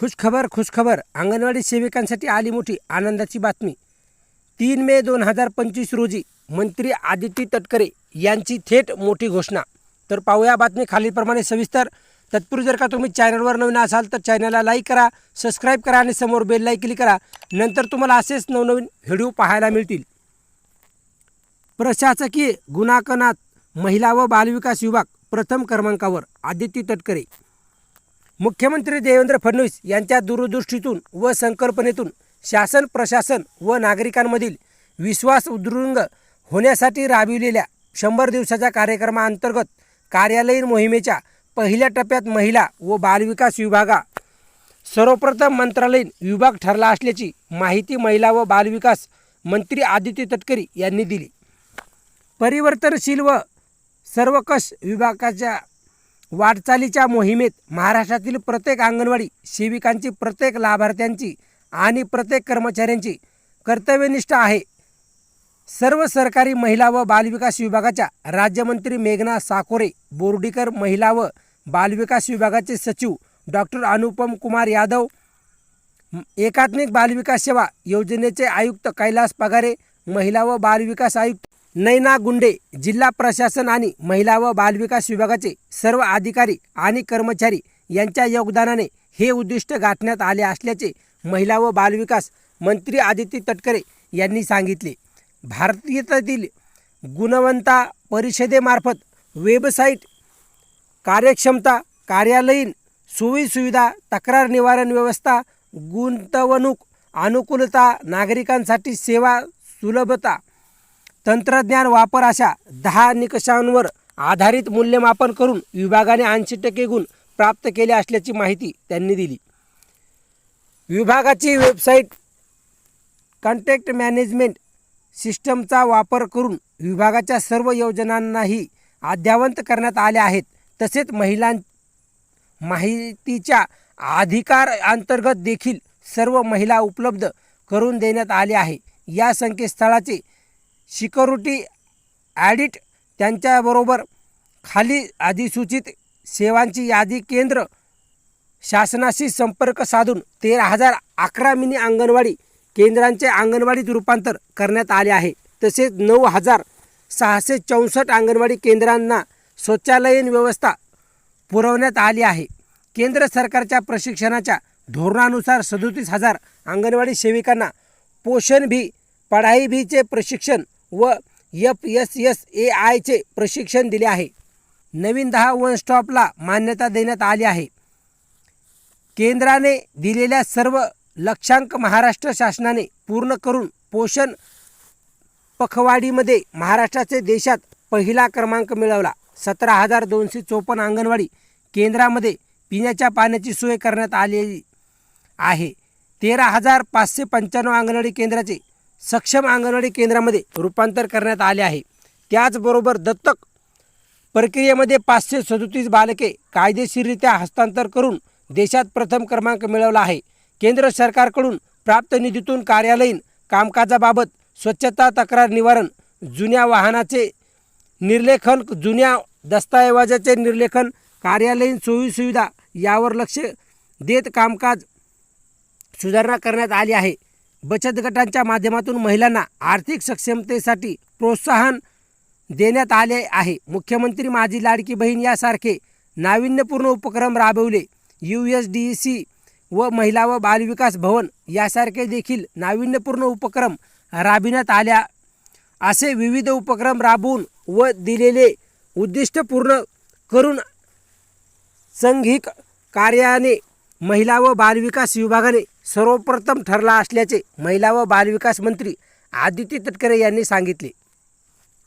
खुशखबर खुशखबर. अंगणवाडी सेविकांसाठी आली मोठी आनंदाची बातमी. तीन मे दोन हजार पंचवीस रोजी मंत्री आदिती तटकरे यांची थेट मोठी घोषणा. तर पाहूया बातमी खालीलप्रमाणे सविस्तर. तत्पूर्वी जर का तुम्ही चॅनलवर नवीन असाल तर चॅनलला लाईक करा सबस्क्राईब करा आणि समोर बेल लाईक क्लिक करा. नंतर तुम्हाला असेच नवनवीन व्हिडिओ पाहायला मिळतील. प्रशासकीय गुणांकनात महिला व बालविकास विभाग प्रथम क्रमांकावर आदिती तटकरे. मुख्यमंत्री देवेंद्र फडणवीस यांच्या दूरदृष्टीतून व संकल्पनेतून शासन प्रशासन व नागरिकांमधील विश्वास उद्रुंग होण्यासाठी राबविलेल्या शंभर दिवसाच्या कार्यक्रमाअंतर्गत कार्यालयीन मोहिमेच्या पहिल्या टप्प्यात महिला व बालविकास विभागा सर्वप्रथम मंत्रालयीन विभाग ठरला असल्याची माहिती महिला व बालविकास मंत्री आदित्य तटकरी यांनी दिली. परिवर्तनशील व सर्वकष विभागाच्या वाटचालीच्या मोहिमेत महाराष्ट्रातील प्रत्येक अंगणवाडी सेविकांची प्रत्येक लाभार्थ्यांची आणि प्रत्येक कर्मचाऱ्यांची कर्तव्यनिष्ठ आहे. सर्व सरकारी महिला व बालविकास विभागाच्या राज्यमंत्री मेघना साकोरे बोर्डीकर महिला व बालविकास विभागाचे सचिव डॉक्टर अनुपम कुमार यादव एकात्मिक बालविकास सेवा योजनेचे आयुक्त कैलास पगारे महिला व बालविकास आयुक्त नैना गुंडे जिल्हा प्रशासन आणि महिला व बालविकास विभागाचे सर्व अधिकारी आणि कर्मचारी यांच्या योगदानाने हे उद्दिष्ट गाठण्यात आले असल्याचे महिला व बालविकास मंत्री आदित्य तटकरे यांनी सांगितले. भारतीयतील गुणवंता परिषदेमार्फत वेबसाईट कार्यक्षमता कार्यालयीन सोयीसुविधा तक्रार निवारण व्यवस्था गुंतवणूक अनुकूलता नागरिकांसाठी सेवा सुलभता तंत्रज्ञान वापर अशा दहा निकषांवर आधारित मूल्यमापन करून विभागाने ऐंशी टक्के गुण प्राप्त केले असल्याची माहिती त्यांनी दिली. विभागाची वेबसाईट कॉन्टॅक्ट मॅनेजमेंट सिस्टमचा वापर करून विभागाच्या सर्व योजनांनाही अद्यावंत करण्यात आल्या आहेत. तसेच महिलां माहितीच्या अधिकार अंतर्गत देखील सर्व महिला उपलब्ध करून देण्यात आले आहे. या संकेतस्थळाचे सिक्युरिटी ॲडिट त्यांच्याबरोबर खाली अधिसूचित सेवांची यादी केंद्र शासनाशी संपर्क साधून तेरा हजार अकरा मिनी अंगणवाडी केंद्रांचे अंगणवाडीत रूपांतर करण्यात आले आहे. तसेच नऊ हजार सहाशे चौसष्ट अंगणवाडी केंद्रांना शौचालयीन व्यवस्था पुरवण्यात आली आहे. केंद्र सरकारच्या प्रशिक्षणाच्या धोरणानुसार सदोतीस हजार अंगणवाडी सेविकांना पोषण भी पढाई भीचे प्रशिक्षण व एफ एस एस ए आयचे प्रशिक्षण दिले आहे. नवीन दहा वन स्टॉपला मान्यता देण्यात आली आहे. केंद्राने दिलेल्या सर्व लक्षांक महाराष्ट्र शासनाने पूर्ण करून पोषण पखवाडीमध्ये महाराष्ट्राचे देशात पहिला क्रमांक मिळवला. सतरा हजार दोनशे चोपन्न अंगणवाडी केंद्रामध्ये पिण्याच्या पाण्याची सोय करण्यात आलेली आहे. तेरा हजार पाचशे पंच्याण्णव अंगणवाडी केंद्राचे सक्षम अंगणवाडी केंद्रामध्ये रूपांतर करण्यात आले आहे. त्याचबरोबर दत्तक प्रक्रियेमध्ये पाचशे सदोतीस बालके कायदेशीररित्या हस्तांतर करून देशात प्रथम क्रमांक मिळवला आहे. केंद्र सरकारकडून प्राप्त निधीतून कार्यालयीन कामकाजाबाबत स्वच्छता तक्रार निवारण जुन्या वाहनाचे निर्लेखन जुन्या दस्तऐवजाचे निर्लेखन कार्यालयीन सोयीसुविधा यावर लक्ष देत कामकाज सुधारणा करण्यात आली आहे. बचत गटांच्या माध्यमातून महिलांना आर्थिक सक्षमतेसाठी प्रोत्साहन देण्यात आले आहे. मुख्यमंत्री माझी लाडकी बहीण यासारखे नाविन्यपूर्ण उपक्रम राबवले. यू एस डी सी व महिला व बालविकास भवन यासारखे देखील नाविन्यपूर्ण उपक्रम राबविण्यात आल्या. असे विविध उपक्रम राबवून व दिलेले उद्दिष्ट पूर्ण करून सांघिक कार्याने महिला व बालविकास विभागाने सर्वप्रथम ठरला असल्याचे महिला व बालविकास मंत्री आदित्य तटकरे यांनी सांगितले.